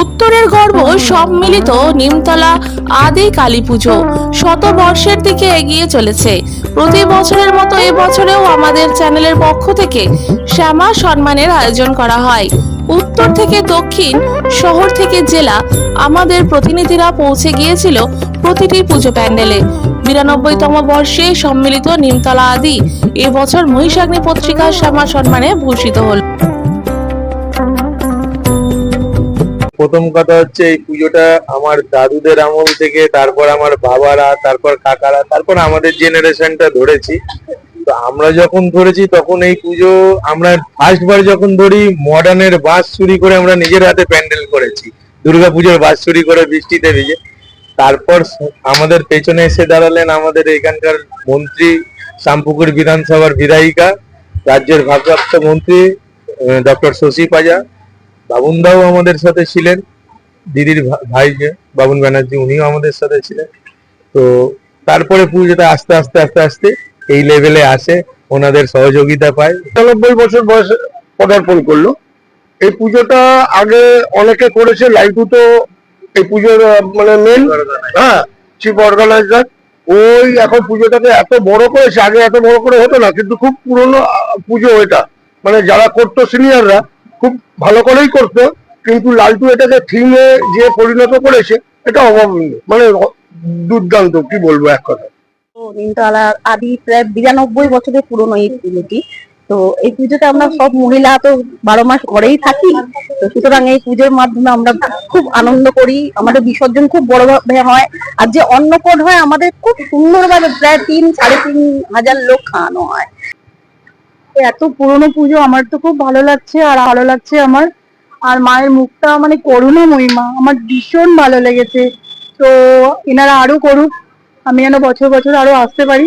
উত্তরের গর্ব সম্মিলিত নিমতলা আদি কালী পুজো। শত বর্ষের দিকে এগিয়ে চলেছে। প্রতি বছরের মতো এবছরেও আমাদের চ্যানেলের পক্ষ থেকে শ্যামা সম্মানের আয়োজন করা হয়। উত্তর থেকে দক্ষিণ শহর থেকে জেলা আমাদের প্রতিনিধিরা পৌঁছে গিয়েছিল প্রতিটি পুজো প্যান্ডেলে। বিরানব্বইতম বর্ষে সম্মিলিত নিমতলা আদি এবছর মহিষাগ্নি পত্রিকা শ্যামা সম্মানে ভূষিত হল। প্রথম কথা হচ্ছে এই পুজোটা আমার দাদুদের আমল থেকে, তারপর আমার বাবারা, তারপর কাকারা, তারপর আমাদের জেনারেশনটা ধরেছি। আমরা যখন ধরেছি তখন এই পুজো, আমরা ফার্স্ট বার যখন ধরি, মডার্নের বাস চুরি করে আমরা নিজের হাতে প্যান্ডেল করেছি। দুর্গাপুজোর বাস চুরি করে বৃষ্টিতে ভিজে। তারপর আমাদের পেছনে এসে দাঁড়ালেন আমাদের এখানকার মন্ত্রী শামপুকুর বিধানসভার বিধায়িকা, রাজ্যের ভারপ্রাপ্ত মন্ত্রী ডক্টর শশী পাজা। বাবুনদাও আমাদের সাথে ছিলেন, দিদির ভাই যে, বাবুন ব্যানার্জি, উনিও আমাদের সাথে ছিলেন। তো তারপরে পুজোটা আস্তে আস্তে আস্তে আস্তে এই লেভেলে আসে, ওনাদের সহযোগিতা পায়। একানব্বই বছর বয়স পদার্পণ করল। এই পুজোটা আগে অনেকে করেছে, লাইটু তো এই পুজোর মানে মেন হ্যাঁ চিফ অর্গানাইজার ওই এখন পুজোটাকে এত বড় করেছে, আগে এত বড় করে হতো না, কিন্তু খুব পুরনো পুজো এটা। মানে যারা করতো সিনিয়ররা খুব ভালো করেই করতো, কিন্তু লালটু এটাকে থিমে যে পরিণত করেছে, এটা অভাবনীয় মানে দুর্দান্ত, কি বলব এক কথা নিমতলা আদি প্রায় বিরানব্বই বছরের পুরনো এই পুজোটি। তো এই পুজোতে আমরা সব মহিলা তো বারো মাস ঘরেই থাকি। তো সুতরাং এই পুজোর মাধ্যমে আমরা খুব আনন্দ করি। আমাদের বিসর্জন খুব বড় ভাবে হয়। আর যে অন্নকট হয়, আমাদের খুব সুন্দরভাবে প্রায় তিন, সাড়ে তিন হাজার লোক খাওয়ানো হয়। এত পুরনো পুজো, আমার তো খুব ভালো লাগছে, আর ভালো লাগছে আমার। আর মায়ের মুখটা মানে করুণাময়ী মহিমা আমার ভীষণ ভালো লেগেছে। তো এনারা আরও করুক। আমি যেন বছর বছর আরও আসতে পারি।